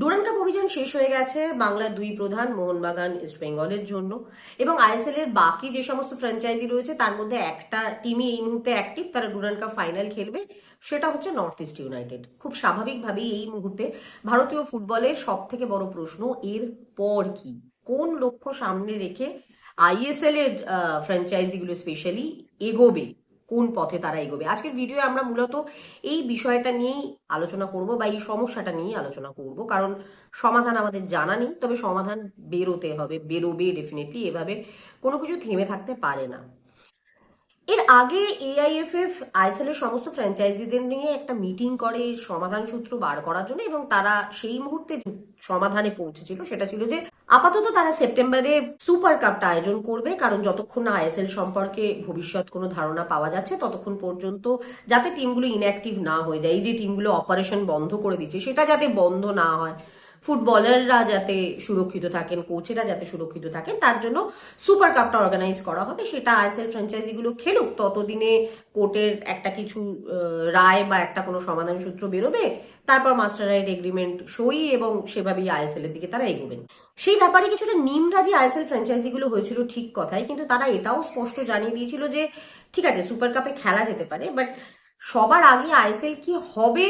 Durand cup অভিযান শেষ হয়ে গেছে বাংলার দুই প্রধান, মোহনবাগান ইস্ট বেঙ্গলের জন্য। এবং আইএসএল এর বাকি যে সমস্ত ফ্র্যাঞ্চাইজি রয়েছে, তার মধ্যে একটা টিমই এই মুহূর্তে অ্যাক্টিভ তারা ডুরান্ড কাপ ফাইনাল খেলবে। সেটা হচ্ছে নর্থ ইস্ট ইউনাইটেড খুব স্বাভাবিকভাবেই এই মুহূর্তে ভারতীয় ফুটবলের সব থেকে বড় প্রশ্ন, এর পর কি? কোন লক্ষ্য সামনে রেখে আইএসএল এর ফ্র্যাঞ্চাইজিগুলো স্পেশালি এগোবে? কোন পথে তারা এগোবে। আজকের ভিডিও আমরা মূলত এই বিষয়টা নিয়েই আলোচনা করব বা এই সমস্যাটা নিয়েই আলোচনা করব। কারণ সমাধান আমাদের জানা নেই, তবে সমাধান বেরোতে হবে, বেরোবে ডেফিনেটলি এভাবে কোনো কিছু থেমে থাকতে পারে না। এর আগে এআইএফএফ আইএসএল এর সমস্ত ফ্র্যাঞ্চাইজিদের নিয়ে একটা মিটিং করে সমাধান সূত্র বার করার জন্য এবং তারা সেই মুহূর্তে সমাধানে পৌঁছেছিল সেটা ছিল যে আপাতত তারা সেপ্টেম্বরে সুপার কাপটা আয়োজন করবে, কারণ যতক্ষণ না আইএসএল সম্পর্কে ভবিষ্যৎ কোনো ধারণা পাওয়া যাচ্ছে, ততক্ষণ পর্যন্ত যাতে টিমগুলো ইনঅ্যাক্টিভ না হয়ে যায়, এই যে টিমগুলো অপারেশন বন্ধ করে দিচ্ছে, সেটা যাতে বন্ধ না হয়। ফুটবলাররা যাতে সুরক্ষিত থাকেন কোচেরা যাতে সুরক্ষিত থাকেন, তার জন্য সুপার কাপটা অর্গানাইজ করা হবে। সেটা আইএসএল ফ্র্যাঞ্চাইজিগুলো খেলুক, ততদিনে কোর্টের একটা কিছু রায় বা একটা কোনো সমাধান সূত্র বেরোবে, তারপর মাস্টার রাইট এগ্রিমেন্ট সই এবং সেভাবেই আইএসএল এর দিকে তারা এগোবেন। সেই ব্যাপারে কিছুটা নিমরাজি আইএসএল ফ্র্যাঞ্চাইজিগুলো হয়েছিল ঠিক কথাই, কিন্তু তারা এটাও স্পষ্ট জানিয়ে দিয়েছিল যে, ঠিক আছে সুপার কাপে খেলা যেতে পারে বাট সবার আগে আইএসএল কি হবে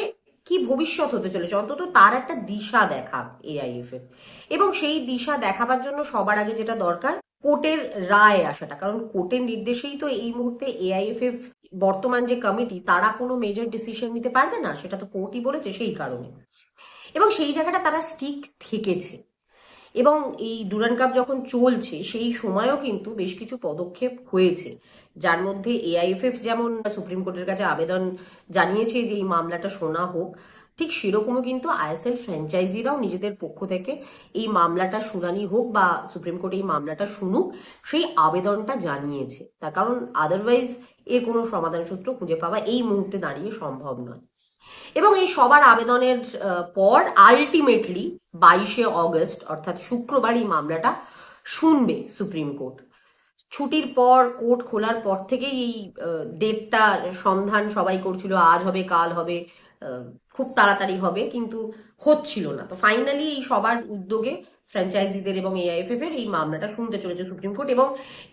কি ভবিষ্যৎ হতে চলেছে? অন্তত তার একটা দিশা দেখা এআইএফ এর। এবং সেই দিশা দেখাবার জন্য সবার আগে যেটা দরকার, কোর্টের রায় আসাটা। কারণ কোর্টের নির্দেশেই তো এই মুহূর্তে এআইএফএফ বর্তমান যে কমিটি তারা কোনো মেজর ডিসিশন নিতে পারবে না? সেটা তো কোর্টই বলেছে, সেই কারণে। এবং সেই জায়গাটা তারা স্টিক থেকেছে। এবং এই ডুরান কাপ যখন চলছে, সেই সময়ও কিন্তু বেশ কিছু পদক্ষেপ হয়েছে। যার মধ্যে এআইএফএফ যেমন সুপ্রিম কোর্টের কাছে আবেদন জানিয়েছে যে, এই মামলাটা শোনা হোক, ঠিক সেরকমও কিন্তু আইএসএল ফ্র্যাঞ্চাইজিরাও নিজেদের পক্ষ থেকে এই মামলাটা শুনানি হোক বা সুপ্রিম কোর্ট এই মামলাটা শুনুক, সেই আবেদনটা জানিয়েছে। তার কারণ আদারওয়াইজ এর কোনো সমাধান সূত্র খুঁজে পাওয়া এই মুহূর্তে দাঁড়িয়ে সম্ভব নয়। এবং এই সবার আবেদনের পর আলটিমেটলি বাইশে অগস্ট, অর্থাৎ শুক্রবার এই মামলাটা শুনবে সুপ্রিম কোর্ট। ছুটির পর, কোর্ট খোলার পর থেকেই এই ডেটটা সন্ধান সবাই করছিল, আজ হবে, কাল হবে। খুব তাড়াতাড়ি হবে, কিন্তু হচ্ছিল না। তো ফাইনালি এই সবার উদ্যোগে ফ্র্যাঞ্চাইজিদের এবং এআইএফএফ এর এই মামলাটা শুনতে চলেছে সুপ্রিম কোর্ট এবং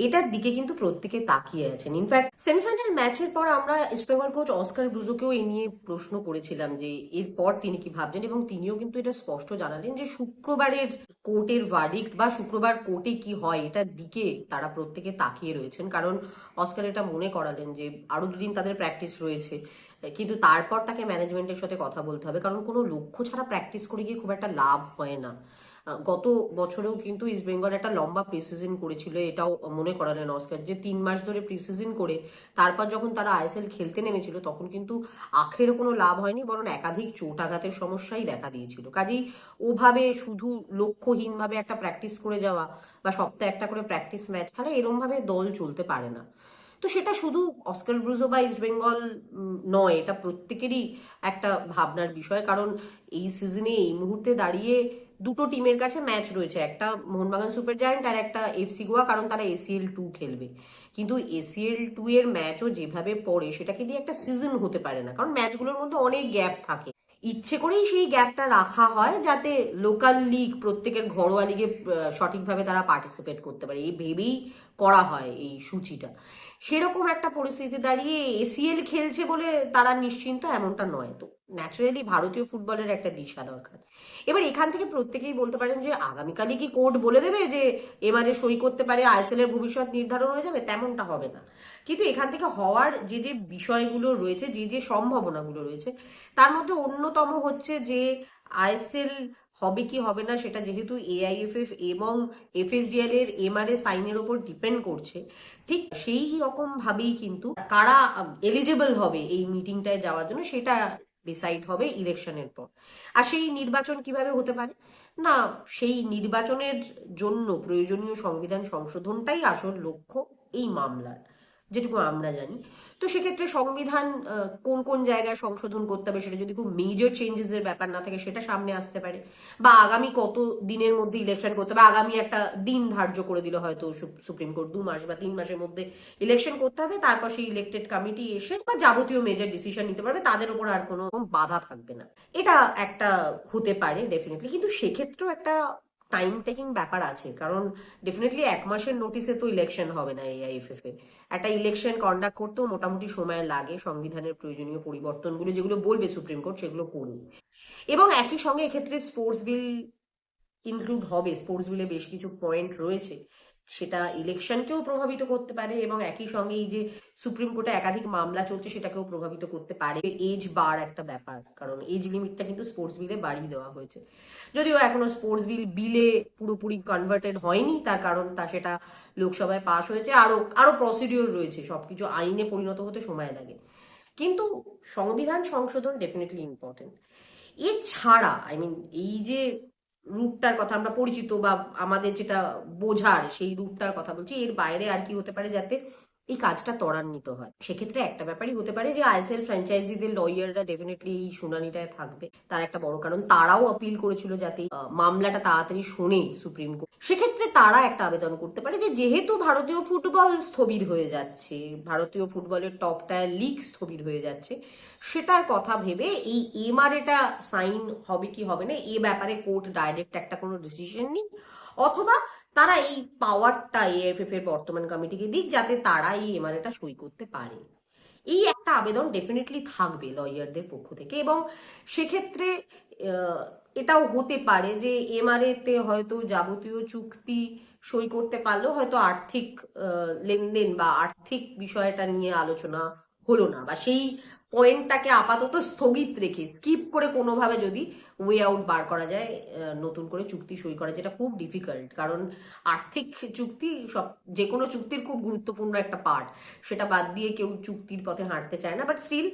এটার দিকে কিন্তু প্রত্যেকে তাকিয়ে আছেন। ইনফ্যাক্ট সেমিফাইনাল ম্যাচের পর আমরা ইস্টবেঙ্গল কোচ অস্কার ব্রুজোকেও এ নিয়ে প্রশ্ন করেছিলাম যে এরপর তিনি কি ভাবছেন এবং তিনিও কিন্তু এটা স্পষ্ট জানালেন যে শুক্রবারের কোর্টের ভার্ডিক্ট বা শুক্রবার কোর্টে কি হয় এটার দিকে তারা প্রত্যেকে তাকিয়ে রয়েছেন। কারণ অস্কার এটা মনে করালেন যে আরও দুদিন তাদের প্র্যাকটিস রয়েছে। কিন্তু তারপর তাকে ম্যানেজমেন্টের সাথে কথা বলতে হবে। কারণ কোনো লক্ষ্য ছাড়া প্র্যাকটিস করে গিয়ে খুব একটা লাভ হয় না। গত বছরেও কিন্তু ইস্ট বেঙ্গল একটা লম্বা প্রিসিজন করেছিল, এটাও মনে করালেন অস্কার যে তিন মাস ধরে প্রিসিজন করে তারপর যখন তারা আইএসএল খেলতে নেমেছিল, তখন কিন্তু আখেরও কোনো লাভ হয়নি, বরং একাধিক চোট আঘাতের সমস্যাই দেখা দিয়েছিল। কাজেই ওভাবে শুধু লক্ষ্যহীনভাবে একটা প্র্যাকটিস করে যাওয়া বা সপ্তাহে একটা করে প্র্যাকটিস ম্যাচ খেলা এরমভাবে দল চলতে পারে না। তো সেটা শুধু অস্কার ব্রুজো বা ইস্ট বেঙ্গল নয়, এটা প্রত্যেকেরই একটা ভাবনার বিষয়। কারণ এই সিজনে এই মুহূর্তে দাঁড়িয়ে দুটো টিমের কাছে ম্যাচ রয়েছে। একটা মোহনবাগান সুপার জায়ান্ট আর একটা এফসি গোয়া কারণ তারা এসিএল টু খেলবে। কিন্তু এসিএল টু এর ম্যাচও যেভাবে পড়ে, সেটাকে দিয়ে একটা সিজন হতে পারে না। কারণ ম্যাচগুলোর মধ্যে অনেক গ্যাপ থাকে। ইচ্ছে করেই সেই গ্যাপটা রাখা হয়, যাতে লোকাল লিগ প্রত্যেকের ঘরোয়া লিগে সঠিকভাবে তারা পার্টিসিপেট করতে পারে। এই ভেবেই করা হয় এই সূচিটা। সেরকম একটা পরিস্থিতি দাঁড়িয়ে এসিএল খেলছে বলে তারা নিশ্চিন্ত, এমনটা নয় তো। ন্যাচারালি ভারতীয় ফুটবলের একটা দিশা দরকার। এবার এখান থেকে প্রত্যেকেই বলতে পারেন যে আগামীকালই কি কোর্ট বলে দেবে যে এবারে সই করতে পারে আইএসএল এর ভবিষ্যৎ নির্ধারণ হয়ে যাবে? তেমনটা হবে না। কিন্তু এখান থেকে হওয়ার যে যে বিষয়গুলো রয়েছে, যে যে সম্ভাবনাগুলো রয়েছে, তার মধ্যে অন্যতম হচ্ছে যে আইএসএল হবে কি হবে না সেটা যেহেতু এআইএফএফ এবং এফএসডিএল এর এমআরএ সাইনের ওপর ডিপেন্ড করছে, ঠিক সেই রকম ভাবেই কিন্তু কারা এলিজিবল হবে এই মিটিংটায় যাওয়ার জন্য সেটা ডিসাইড হবে ইলেকশনের পর। আর সেই নির্বাচন কীভাবে হতে পারে? না, সেই নির্বাচনের জন্য প্রয়োজনীয় সংবিধান সংশোধনটাই আসল লক্ষ্য এই মামলার। যেটুকু আমরা জানি। তো সেক্ষেত্রে সংবিধান কোন কোন জায়গায় সংশোধন করতে হবে সেটা যদি খুব মেজর চেঞ্জেস এর ব্যাপার না থাকে সেটা সামনে আসতে পারে। বা আগামী কত দিনের মধ্যে ইলেকশন করতে হবে? আগামী একটা দিন ধার্য করে দিল হয়তো সুপ্রিম কোর্ট, দু মাস বা তিন মাসের মধ্যে ইলেকশন করতে হবে, তারপর সেই ইলেক্টেড কমিটি এসে বা যাবতীয় মেজর ডিসিশন নিতে পারবে, তাদের উপর আর কোনো বাধা থাকবে না। এটা একটা হতে পারে ডেফিনেটলি কিন্তু সেক্ষেত্রেও একটা টাইম টেকিং ব্যাপার আছে। কারণ ডেফিনেটলি এক মাসের নোটিসে তো ইলেকশন হবে না এআইএফএফ এ একটা ইলেকশন কন্ডাক্ট করতেও মোটামুটি সময় লাগে সংবিধানের প্রয়োজনীয় পরিবর্তনগুলো, যেগুলো বলবে সুপ্রিম কোর্ট সেগুলো করুন। এবং একই সঙ্গে এক্ষেত্রে স্পোর্টস বিল ইনক্লুড হবে। স্পোর্টস বিলে বেশ কিছু পয়েন্ট রয়েছে। সেটা ইলেকশনকেও প্রভাবিত করতে পারে এবং একই সঙ্গে এই যে সুপ্রিম কোর্টে একাধিক মামলা চলছে সেটাকেও প্রভাবিত করতে পারে। এজ বার একটা ব্যাপার, কারণ এজ লিমিটটা কিন্তু স্পোর্টস বিলে বাড়িয়ে দেওয়া হয়েছে। যদিও এখনও স্পোর্টস বিল বিলে পুরোপুরি কনভার্টেড হয়নি, তার কারণ তা সেটা লোকসভায় পাশ হয়েছে। আরও আরও প্রসিডিওর রয়েছে, সবকিছু আইনে পরিণত হতে সময় লাগে। কিন্তু সংবিধান সংশোধন ডেফিনেটলি ইম্পর্টেন্ট এছাড়া আই মিন এই যে রুটটার কথা, আমরা পরিচিত বা আমাদের যেটা বোঝার সেই রূপটার কথা বলছি। এর বাইরে আর কি হতে পারে যাতে এই কাজটা ত্বরান্বিত হয়। সেক্ষেত্রে একটা ব্যাপারই হতে পারে যে আইএসএল ফ্র্যাঞ্চাইজিদের লয়াররা ডেফিনেটলি এই শুনানিটায় থাকবে। তার একটা বড় কারণ, তারাও আপিল করেছিল যাতে মামলাটা তাড়াতাড়ি শোনে সুপ্রিম কোর্ট। সেক্ষেত্রে তারা একটা আবেদন করতে পারে যে যেহেতু ভারতীয় ফুটবল স্থবির হয়ে যাচ্ছে, ভারতীয় ফুটবলের টপ টায়ার লিগ স্থবির হয়ে যাচ্ছে, সেটার কথা ভেবে এই এমআরএটা সাইন হবে কি হবে না, এ ব্যাপারে কোর্ট ডাইরেক্ট একটা কোনো ডিসিশন নিক। অথবা তারা এই পাওয়ারটা এএফএফ এর বর্তমান কমিটিকে দিক যাতে তারা এই এমআরএটা সই করতে পারে। এই একটা আবেদন ডেফিনেটলি থাকবে লয়ারদের পক্ষ থেকে এবং সেক্ষেত্রে এটাও হতে পারে যে এমআরএ তে হয়তো যাবতীয় চুক্তি সই করতে পারলেও হয়তো আর্থিক লেনদেন বা আর্থিক বিষয়টা নিয়ে আলোচনা হলো না বা সেই পয়েন্টটাকে আপাতত স্থগিত রেখে স্কিপ করে কোনোভাবে যদি ওয়ে আউট বার করা যায় নতুন করে চুক্তি সই করা, যেটা খুব ডিফিকাল্ট কারণ আর্থিক চুক্তি সব যে কোনো চুক্তির খুব গুরুত্বপূর্ণ একটা পার্ট সেটা বাদ দিয়ে কেউ চুক্তির পথে হাঁটতে চায় না বাট স্টিল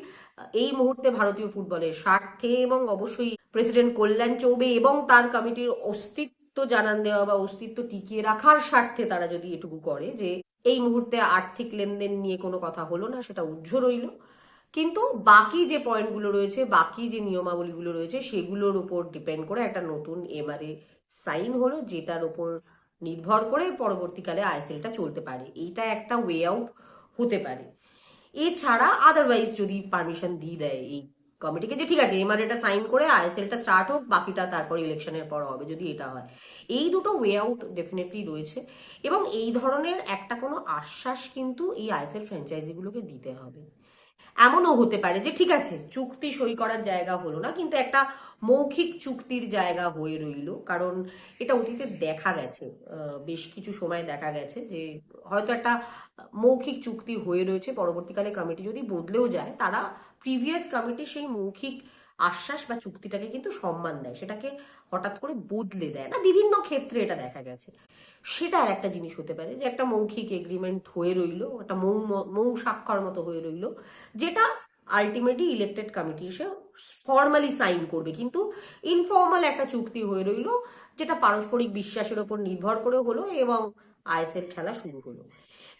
এই মুহূর্তে ভারতীয় ফুটবলের স্বার্থে এবং অবশ্যই প্রেসিডেন্ট কল্যাণ চৌবে এবং তার কমিটির অস্তিত্ব জানান দেওয়া বা অস্তিত্ব টিকিয়ে রাখার স্বার্থে তারা যদি এটুকু করে যে, এই মুহূর্তে আর্থিক লেনদেন নিয়ে কোনো কথা হলো না, সেটা উজ্জ্ব রইল। কিন্তু বাকি যে পয়েন্টগুলো রয়েছে, বাকি যে নিয়মাবলীগুলো রয়েছে, সেগুলোর উপর ডিপেন্ড করে একটা নতুন এমআরএ সাইন হলো, যেটার উপর নির্ভর করে পরবর্তীকালে আইএসএলটা চলতে পারে। এইটা একটা ওয়ে আউট হতে পারে। এছাড়া আদারওয়াইজ যদি পারমিশন দিয়ে দেয় এই কমিটিকে যে ঠিক আছে, এমআরএটা সাইন করে আইএসএলটা স্টার্ট হোক, বাকিটা তারপর ইলেকশনের পর হবে, যদি এটা হয়। এই দুটো ওয়ে আউট ডেফিনেটলি রয়েছে এবং এই ধরনের একটা কোনো আশ্বাস কিন্তু এই আইএসএল ফ্র্যাঞ্চাইজিগুলোকে দিতে হবে। এমনও হতে পারে যে, ঠিক আছে, চুক্তি সই করার জায়গা হলো না, কিন্তু একটা মৌখিক চুক্তির জায়গা হয়ে রইল। কারণ এটা অতীতে দেখা গেছে বেশ কিছু সময় দেখা গেছে যে, হয়তো একটা মৌখিক চুক্তি হয়ে রয়েছে, পরবর্তীকালে কমিটি যদি বদলেও যায়, তারা প্রিভিয়াস কমিটি সেই মৌখিক আশ্বাস বা চুক্তিটাকে কিন্তু সম্মান দেয়, সেটাকে হঠাৎ করে বদলে দেয় না। বিভিন্ন ক্ষেত্রে এটা দেখা গেছে। সেটা আর একটা জিনিস হতে পারে যে একটা মৌখিক এগ্রিমেন্ট হয়ে রইল, একটা মৌ মৌ স্বাক্ষর মতো হয়ে রইল, যেটা আলটিমেটলি ইলেকটেড কমিটি এসে ফর্মালি সাইন করবে। কিন্তু ইনফর্মাল একটা চুক্তি হয়ে রইল, যেটা পারস্পরিক বিশ্বাসের ওপর নির্ভর করে হলো এবং আইএসএল খেলা শুরু হলো।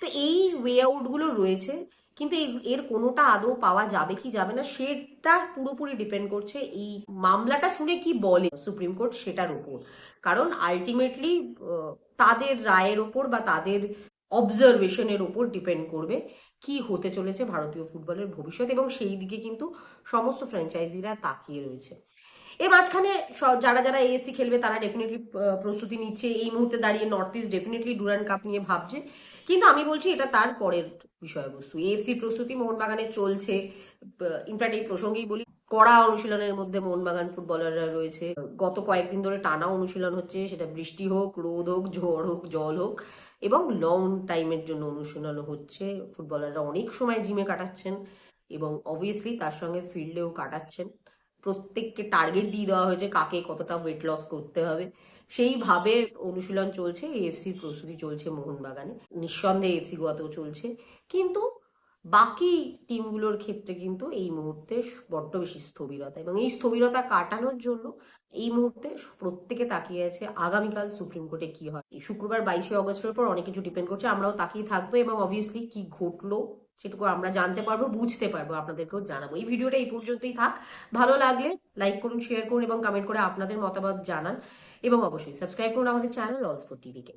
তো এই ওয়ে আউটগুলো রয়েছে, কিন্তু এর কোনোটা আদৌ পাওয়া যাবে কি যাবে না সেটা পুরোপুরি ডিপেন্ড করছে এই মামলাটা শুনে কি বলে সুপ্রিম কোর্ট সেটার উপর কারণ আলটিমেটলি তাদের রায়ের ওপর বা তাদের অবজারভেশনের ওপর ডিপেন্ড করবে কি হতে চলেছে ভারতীয় ফুটবলের ভবিষ্যৎ এবং সেই দিকে কিন্তু সমস্ত ফ্র্যাঞ্চাইজিরা তাকিয়ে রয়েছে। এর মাঝখানে যারা যারা এএসসি খেলবে, তারা ডেফিনেটলি প্রস্তুতি নিচ্ছে। এই মুহূর্তে দাঁড়িয়ে north east definitely Durand cup নিয়ে ভাবছে। কিন্তু আমি বলছি, এটা তার পরের বিষয়বস্তু। এএফসি প্রস্তুতি মোহনবাগানে চলছে। ইনফ্যাক্ট এই প্রসঙ্গেই বলি, কড়া অনুশীলনের মধ্যে মোহনবাগান ফুটবলাররা রয়েছে। গত কয়েকদিন ধরে টানা অনুশীলন হচ্ছে, সেটা বৃষ্টি হোক, রোদ হোক, ঝড় হোক, জল হোক, এবং লং টাইমের জন্য অনুশীলন হচ্ছে। ফুটবলাররা অনেক সময় জিমে কাটাচ্ছেন, এবং অবভিয়াসলি তার সঙ্গে ফিল্ডেও কাটাচ্ছেন। প্রত্যেককে টার্গেট দিয়ে দেওয়া হয়েছে কাকে কতটা ওয়েট লস করতে হবে। সেইভাবে অনুশীলন চলছে এএফসির প্রস্তুতি চলছে মোহনবাগানে। নিঃসন্দেহে এফসি গোয়াতেও চলছে। কিন্তু বাকি টিমগুলোর ক্ষেত্রে কিন্তু এই মুহূর্তে বড্ড বেশি স্থবিরতা এবং এই স্থবিরতা কাটানোর জন্য এই মুহূর্তে প্রত্যেকে তাকিয়ে আছে আগামীকাল সুপ্রিম কোর্টে কি হয়। শুক্রবার বাইশে অগস্টের পর অনেক কিছু ডিপেন্ড করছে, আমরাও তাকিয়ে থাকব এবং অবভিয়াসলি কি ঘটলো সেটুকু আমরা জানতে পারব, বুঝতে পারব, আপনাদেরকেও জানাব। এই ভিডিওটা এই পর্যন্তই থাক। ভালো লাগলে লাইক করুন শেয়ার করুন এবং কমেন্ট করে আপনাদের মতামত জানান এবং অবশ্যই সাবস্ক্রাইব করুন আমাদের চ্যানেল অলস্পোর্ট টিভিকে